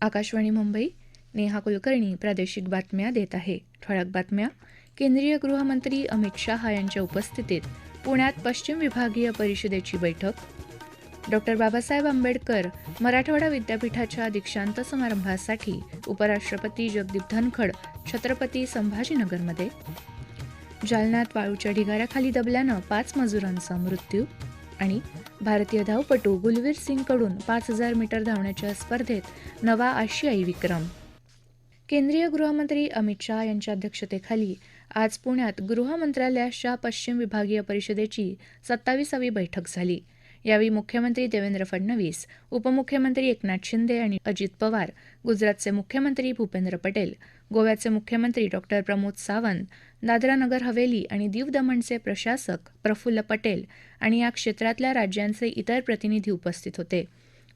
आकाशवाणी मुंबई नेहा कुलकर्णी प्रादेशिक बातम्या देत आहे. ठळक बातम्या. केंद्रीय गृहमंत्री अमित शहा यांच्या उपस्थितीत पुण्यात पश्चिम विभागीय परिषदेची बैठक. डॉक्टर बाबासाहेब आंबेडकर मराठवाडा विद्यापीठाच्या दीक्षांत समारंभासाठी उपराष्ट्रपती जगदीप धनखड छत्रपती संभाजीनगरमध्ये. जालन्यात वाळूच्या ढिगाऱ्याखाली दबल्यानं पाच मजुरांचा मृत्यू आणि भारतीय धावपटू गुलवीर सिंगकडून पाच हजार मीटर धावण्याच्या स्पर्धेत नवा आशियाई विक्रम. केंद्रीय गृहमंत्री अमित शहा यांच्या अध्यक्षतेखाली आज पुण्यात गृह मंत्रालयाच्या पश्चिम विभागीय परिषदेची सत्तावीसावी बैठक झाली. यावेळी मुख्यमंत्री देवेंद्र फडणवीस उपमुख्यमंत्री एकनाथ शिंदे आणि अजित पवार गुजरातचे मुख्यमंत्री भूपेंद्र पटेल गोव्याचे मुख्यमंत्री डॉक्टर प्रमोद सावंत दादरा नगर हवेली आणि दीव दमणचे प्रशासक प्रफुल्ल पटेल आणि या क्षेत्रातल्या राज्यांचे इतर प्रतिनिधी उपस्थित होते.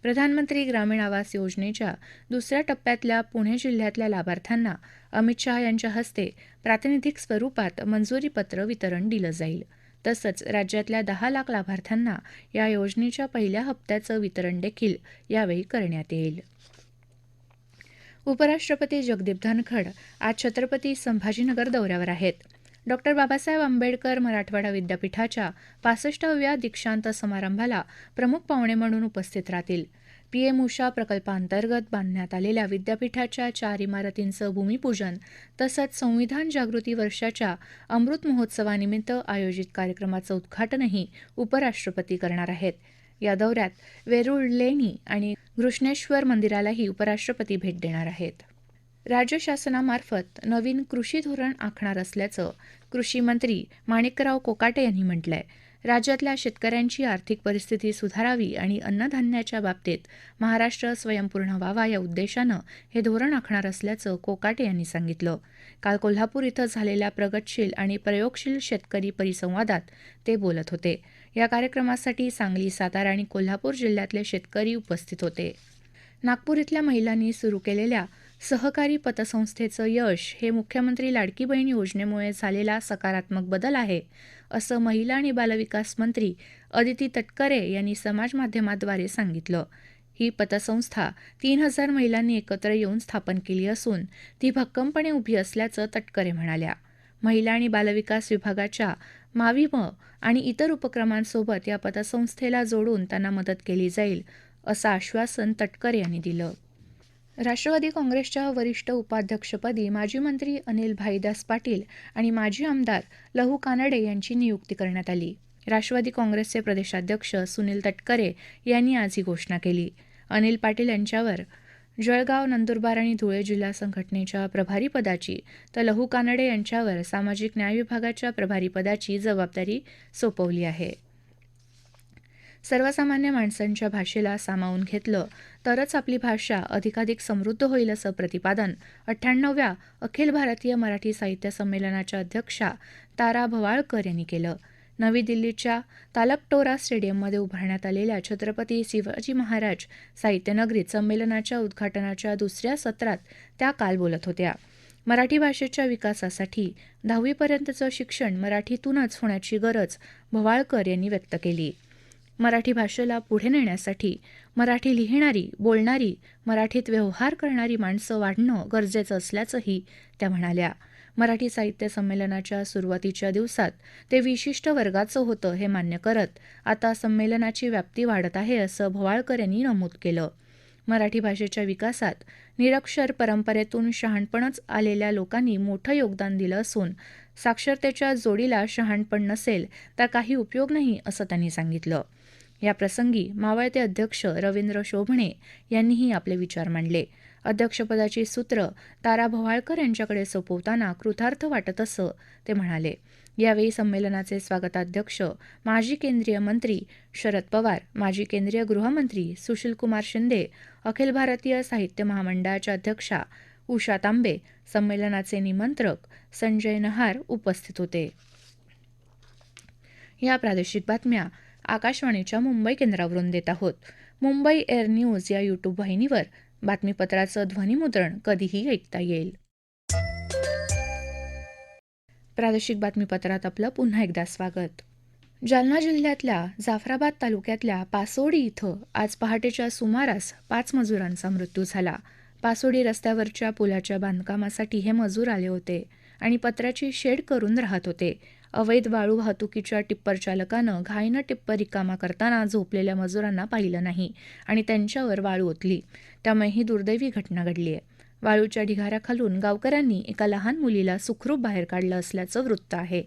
प्रधानमंत्री ग्रामीण आवास योजनेच्या दुसऱ्या टप्प्यातल्या पुणे जिल्ह्यातल्या लाभार्थ्यांना अमित शहा यांच्या हस्ते प्रातिनिधिक स्वरूपात मंजुरीपत्र वितरण दिलं जाईल. तसंच राज्यातल्या दहा लाख लाभार्थ्यांना या योजनेच्या पहिल्या हप्त्याचं वितरण देखील यावेळी करण्यात येईल. उपराष्ट्रपती जगदीप धनखड आज छत्रपती संभाजीनगर दौऱ्यावर आहेत. डॉक्टर बाबासाहेब आंबेडकर मराठवाडा विद्यापीठाच्या पासष्टाव्या दीक्षांत समारंभाला प्रमुख पाहुणे म्हणून उपस्थित राहतील. पीएम उषा प्रकल्पांतर्गत बांधण्यात आलेल्या विद्यापीठाच्या चार इमारतींचं भूमिपूजन तसंच संविधान जागृती वर्षाच्या अमृत महोत्सवानिमित्त आयोजित कार्यक्रमाचं उद्घाटनही उपराष्ट्रपती करणार आहेत. या दौऱ्यात वेरूळ लेणी आणि घृष्णेश्वर मंदिरालाही उपराष्ट्रपती भेट देणार आहेत. राज्य शासनामार्फत नवीन कृषी धोरण आखणार असल्याचं कृषी मंत्री माणिकराव कोकाटे यांनी म्हटलंय. राज्यातल्या शेतकऱ्यांची आर्थिक परिस्थिती सुधारावी आणि अन्नधान्याच्या बाबतीत महाराष्ट्र स्वयंपूर्ण व्हावा या उद्देशानं हे धोरण आखणार असल्याचं कोकाटे यांनी सांगितलं. काल कोल्हापूर इथं झालेल्या प्रगतशील आणि प्रयोगशील शेतकरी परिसंवादात ते बोलत होते. या कार्यक्रमासाठी सांगली सातारा आणि कोल्हापूर जिल्ह्यातले शेतकरी उपस्थित होते. नागपूर इथल्या महिलांनी सुरू केलेल्या सहकारी पतसंस्थेचं यश हे मुख्यमंत्री लाडकी बहीण योजनेमुळे झालेला सकारात्मक बदल आहे असं महिला आणि बालविकास मंत्री अदिती तटकरे यांनी समाजमाध्यमाद्वारे सांगितलं. ही पतसंस्था तीन हजार महिलांनी एकत्र येऊन स्थापन केली असून ती भक्कमपणे उभी असल्याचं तटकरे म्हणाल्या. महिला आणि बालविकास विभागाच्या माविम आणि इतर उपक्रमांसोबत या पतसंस्थेला जोडून त्यांना मदत केली जाईल असं आश्वासन तटकर यांनी दिलं. राष्ट्रवादी काँग्रेसच्या वरिष्ठ उपाध्यक्षपदी माजी मंत्री अनिल भाईदास पाटील आणि माजी आमदार लहू कानडे यांची नियुक्ती करण्यात आली. राष्ट्रवादी काँग्रेसचे प्रदेशाध्यक्ष सुनील तटकरे यांनी आज ही घोषणा केली. अनिल पाटील यांच्यावर जळगाव नंदुरबार आणि धुळे जिल्हा संघटनेच्या प्रभारीपदाची तर लहू कानडे यांच्यावर सामाजिक न्याय विभागाच्या प्रभारीपदाची जबाबदारी सोपवली आहे. सर्वसामान्य माणसांच्या भाषेला सामावून घेतलं तरच आपली भाषा अधिकाधिक समृद्ध होईल असं प्रतिपादन अठ्ठ्याण्णव्या अखिल भारतीय मराठी साहित्य संमेलनाच्या अध्यक्षा तारा भवाळकर यांनी केलं. नवी दिल्लीच्या तालकटोरा स्टेडियममध्ये उभारण्यात आलेल्या छत्रपती शिवाजी महाराज साहित्यनगरीत संमेलनाच्या उद्घाटनाच्या दुसऱ्या सत्रात त्या काल बोलत होत्या. मराठी भाषेच्या विकासासाठी दहावीपर्यंतचं शिक्षण मराठीतूनच होण्याची गरज भवाळकर यांनी व्यक्त केली. मराठी भाषेला पुढे नेण्यासाठी मराठी लिहिणारी बोलणारी मराठीत व्यवहार करणारी माणसं वाढणं गरजेचं असल्याचंही त्या म्हणाल्या. मराठी साहित्य संमेलनाच्या सुरुवातीच्या दिवसात ते विशिष्ट वर्गाचं होतं हे मान्य करत आता संमेलनाची व्याप्ती वाढत आहे असं भवाळकर यांनी नमूद केलं. मराठी भाषेच्या विकासात निरक्षर परंपरेतून शहाणपणच आलेल्या लोकांनी मोठं योगदान दिलं असून साक्षरतेच्या जोडीला शहाणपण नसेल तर काही उपयोग नाही असं त्यांनी सांगितलं. या प्रसंगी मावळते अध्यक्ष रवींद्र शोभणे यांनीही आपले विचार मांडले. अध्यक्षपदाची सूत्र तारा भवाळकर यांच्याकडे सोपवताना कृतार्थ वाटत असं ते म्हणाले. यावेळी संमेलनाचे स्वागताध्यक्ष माजी केंद्रीय मंत्री शरद पवार माजी केंद्रीय गृहमंत्री सुशीलकुमार शिंदे अखिल भारतीय साहित्य महामंडळाच्या अध्यक्षा उषा तांबे संमेलनाचे निमंत्रक संजय नहार उपस्थित होते. या प्रादेशिक बातम्या आकाशवाणीच्या मुंबई केंद्रावरून देत आहोत. मुंबई एअर न्यूज या यूट्यूब वाहिनीवर बातमीपत्राचं ध्वनिमुद्रण कधीही ऐकता येईल. प्रादेशिक बातमीपत्रात आपलं पुन्हा एकदा स्वागत. जालना जिल्ह्यातल्या जाफराबाद तालुक्यातल्या पासोडी इथं आज पहाटेच्या सुमारास पाच मजुरांचा मृत्यू झाला. पासोडी रस्त्यावरच्या पुलाच्या बांधकामासाठी हे मजूर आले होते आणि पत्राची शेड करून राहत होते. अवैध वाळू वाहतुकीच्या टिप्पर चालकानं घाईनं टिप्पर रिकामा करताना झोपलेल्या मजुरांना पाहिलं नाही आणि त्यांच्यावर वाळू ओतली. त्यामुळे ही दुर्दैवी घटना घडली आहे. वाळूच्या ढिगाऱ्याखालून गावकऱ्यांनी एका लहान मुलीला सुखरूप बाहेर काढलं असल्याचं वृत्त आहे.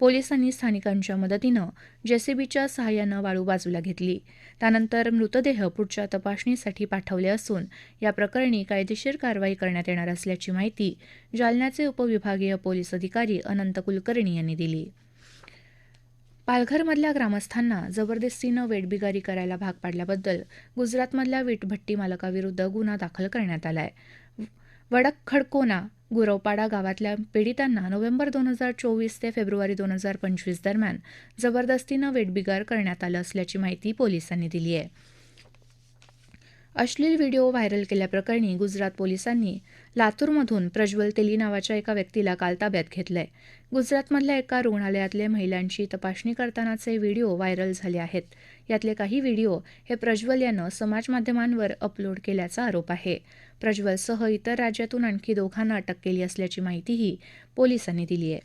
पोलिसांनी स्थानिकांच्या मदतीनं जेसीबीच्या सहाय्यानं वाळू बाजूला घेतली. त्यानंतर मृतदेह पुढच्या तपासणीसाठी पाठवले असून या प्रकरणी कायदेशीर कारवाई करण्यात येणार असल्याची माहिती जालन्याचे उपविभागीय पोलीस अधिकारी अनंत कुलकर्णी यांनी दिली. पालघरमधल्या ग्रामस्थांना जबरदस्तीनं वेटबिगारी करायला भाग पाडल्याबद्दल गुजरातमधल्या वीटभट्टी मालकाविरुद्ध गुन्हा दाखल करण्यात आलाय. वडक खडकोना गुरवपाडा गावातल्या पीडितांना नोव्हेंबर दोन हजार चोवीस ते फेब्रुवारी दोन हजार पंचवीस दरम्यान जबरदस्तीनं वेटबिगार करण्यात आलं असल्याची माहिती पोलिसांनी दिली आहे. अश्लील व्हिडिओ व्हायरल केल्याप्रकरणी गुजरात पोलिसांनी लातूरमधून प्रज्वल तेली नावाच्या एका व्यक्तीला काल ताब्यात घेतलंय. गुजरातमधल्या एका रुग्णालयातल्या महिलांची तपासणी करतानाचे व्हिडिओ व्हायरल झाले आहेत. यातले काही व्हिडिओ हे प्रज्वल यानं समाजमाध्यमांवर अपलोड केल्याचा आरोप आहे. प्रज्वलसह इतर राज्यातून आणखी दोघांना अटक केली असल्याची माहितीही पोलिसांनी दिली आहे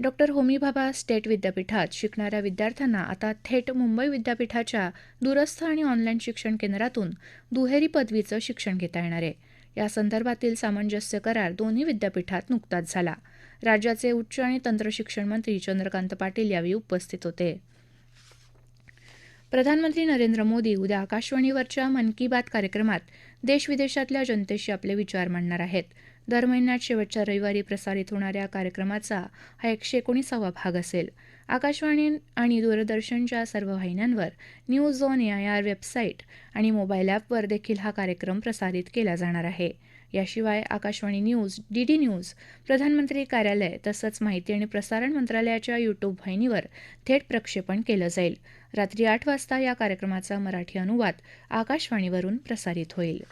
डॉक्टर होमी भाभा स्टेट विद्यापीठात शिकणाऱ्या विद्यार्थ्यांना आता थेट मुंबई विद्यापीठाच्या दूरस्थ आणि ऑनलाईन शिक्षण केंद्रातून दुहेरी पदवीचं शिक्षण घेता येणार आहे. या संदर्भातील सामंजस्य करार दोन्ही विद्यापीठात नुकताच झाला. राज्याचे उच्च आणि तंत्र शिक्षण मंत्री चंद्रकांत पाटील यावेळी उपस्थित होते. प्रधानमंत्री नरेंद्र मोदी उद्या आकाशवाणीवरच्या मन की बात कार्यक्रमात देशविदेशातल्या जनतेशी आपले विचार मांडणार आहेत. दर महिन्यात शेवटच्या रविवारी प्रसारित होणाऱ्या कार्यक्रमाचा हा एकशे एकोणीसावा भाग असेल. आकाशवाणी आणि दूरदर्शनच्या सर्व वाहिन्यांवर news on A I R website आणि मोबाईल ॲपवर देखील हा कार्यक्रम प्रसारित केला जाणार आहे. याशिवाय Akashvani news D D news प्रधानमंत्री कार्यालय तसंच माहिती आणि प्रसारण मंत्रालयाच्या यूट्यूब वाहिनीवर थेट प्रक्षेपण केलं जाईल. रात्री आठ वाजता या कार्यक्रमाचा मराठी अनुवाद आकाशवाणीवरून प्रसारित होईल.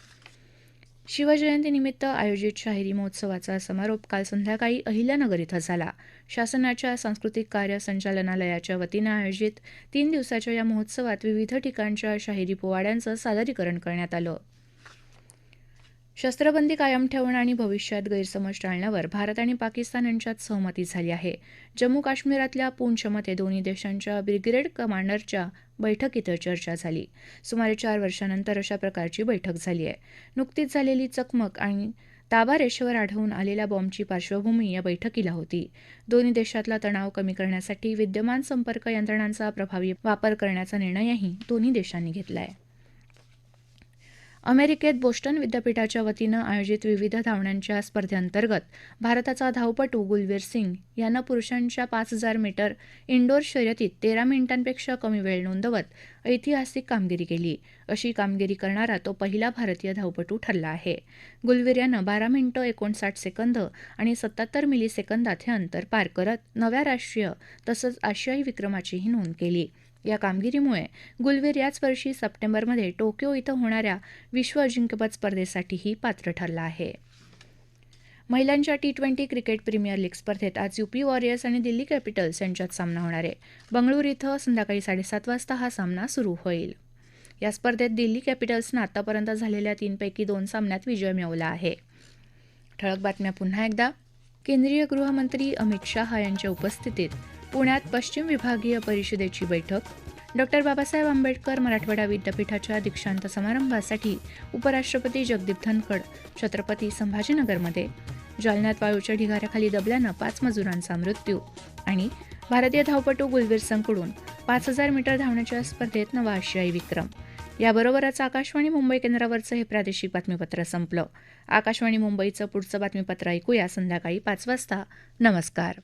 शिवजयंतीनिमित्त आयोजित शाहिरी महोत्सवाचा समारोप काल संध्याकाळी अहिल्यानगर इथं झाला. शासनाच्या सांस्कृतिक कार्य संचालनालयाच्या वतीनं आयोजित तीन दिवसाच्या या महोत्सवात विविध ठिकाणच्या शाहिरी पोवाड्यांचं सादरीकरण करण्यात आलं. शस्त्रबंदी कायम ठेवणं आणि भविष्यात गैरसमज टाळण्यावर भारत आणि पाकिस्तान यांच्यात सहमती झाली आहे. जम्मू काश्मीरातल्या पूंछमध्ये दोन्ही देशांच्या ब्रिगेड कमांडरच्या बैठकीत चर्चा झाली. सुमारे चार वर्षानंतर अशा प्रकारची बैठक झाली आहे. नुकतीच झालेली चकमक आणि ताबा रेषेवर आढळून आलेल्या बॉम्बची पार्श्वभूमी या बैठकीला होती. दोन्ही देशातला तणाव कमी करण्यासाठी विद्यमान संपर्क यंत्रणांचा प्रभावी वापर करण्याचा निर्णयही दोन्ही देशांनी घेतला आहे अमेरिकेत बोस्टन विद्यापीठाच्या वतीनं आयोजित विविध धावण्यांच्या स्पर्धेअंतर्गत भारताचा धावपटू गुलवीर सिंग यानं पुरुषांच्या पाच हजार मीटर इंडोर शर्यतीत तेरा मिनिटांपेक्षा कमी वेळ नोंदवत ऐतिहासिक कामगिरी केली. अशी कामगिरी करणारा तो पहिला भारतीय धावपटू ठरला आहे. गुलवीर यानं बारा मिनिटं एकोणसाठ सेकंद आणि सत्याहत्तर मिली सेकंदात हे अंतर पार करत नव्या राष्ट्रीय तसंच आशियाई विक्रमाचीही नोंद केली. या कामगिरीमुळे गुलवीर याच वर्षी सप्टेंबरमध्ये टोकियो इथं होणाऱ्या विश्व अजिंक्यपद स्पर्धेसाठीही पात्र ठरला आहे. महिलांच्या T twenty cricket premier league स्पर्धेत आज युपी वॉरियर्स आणि दिल्ली कॅपिटल्स यांच्यात सामना होणार आहे. बंगळुरू इथं संध्याकाळी साडेसात वाजता हा सामना सुरू होईल. या स्पर्धेत दिल्ली कॅपिटल्सनं आतापर्यंत झालेल्या तीनपैकी दोन सामन्यात विजय मिळवला आहे. ठळक बातम्या पुन्हा एकदा. केंद्रीय गृहमंत्री अमित शहा यांच्या उपस्थितीत पुण्यात पश्चिम विभागीय परिषदेची बैठक. डॉक्टर बाबासाहेब आंबेडकर मराठवाडा विद्यापीठाच्या दीक्षांत समारंभासाठी उपराष्ट्रपती जगदीप धनखड छत्रपती संभाजीनगरमध्ये. जालन्यात वाळूच्या ढिगाऱ्याखाली दबल्यानं पाच मजुरांचा मृत्यू आणि भारतीय धावपटू गुलवीर संकडून पाच हजार मीटर धावण्याच्या स्पर्धेत नवा आशियाई विक्रम. याबरोबरच आकाशवाणी मुंबई केंद्रावरचं हे प्रादेशिक बातमीपत्र संपलं. आकाशवाणी मुंबईचं पुढचं बातमीपत्र ऐकूया संध्याकाळी पाच वाजता. नमस्कार.